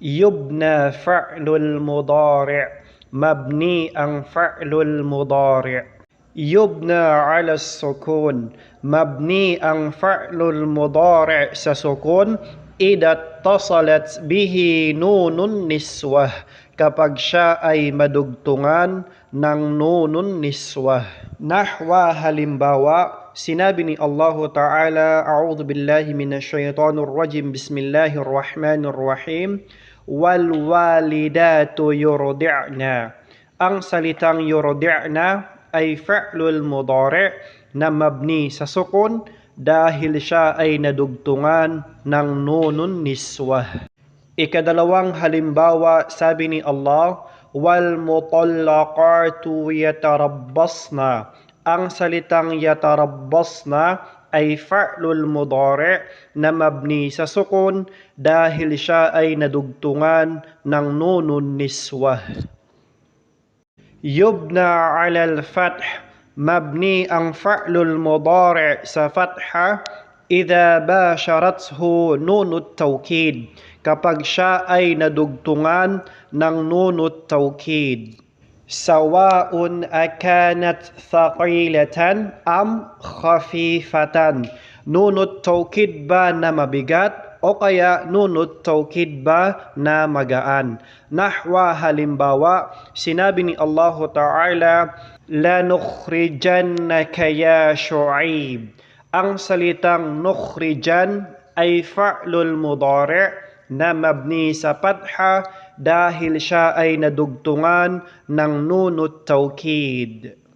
يبنى فعل المضارع مبني ang فعل المضارع. يبنى على السكون مبني ang فعل المضارع sukun إذا اتصلت به نون النسوة. Kapag siya ay madugtungan ng nunun niswah. Nahwa halimbawa, sinabi ni Allah Ta'ala, A'udhu billahi minasyaitanir rajim, Bismillahir Rahmanir Rahim, wal walidatu yurdi'na. Ang salitang yurdi'na ay fi'lul mudari' na mabni sa sukun dahil siya ay nadugtungan ng nunun niswah. Ikadalawang halimbawa, sabi ni Allah, wal mutallaqatu yatarabbasna. Ang salitang yatarabbasna ay fa'lul mudari na mabni sa sukun dahil siya ay nadugtungan ng nunun niswah. Yubna ala al-fath mabni ang fa'lul mudari sa fatha Ida basharathu nunut tawkid kapag siya ay nadugtungan ng nunut tawkid. Sawaun akanat thaqilatan am khafifatan. Nunut tawkid ba na mabigat o kaya nunut tawkid ba na magaan? Nahwa halimbawa, sinabi ni Allah Ta'ala, La nukhrijannaka ya Shu'aib ang salitang nukhrijan ay fa'lul mudari' na mabni sa patha dahil siya ay nadugtungan ng nunut tawkid.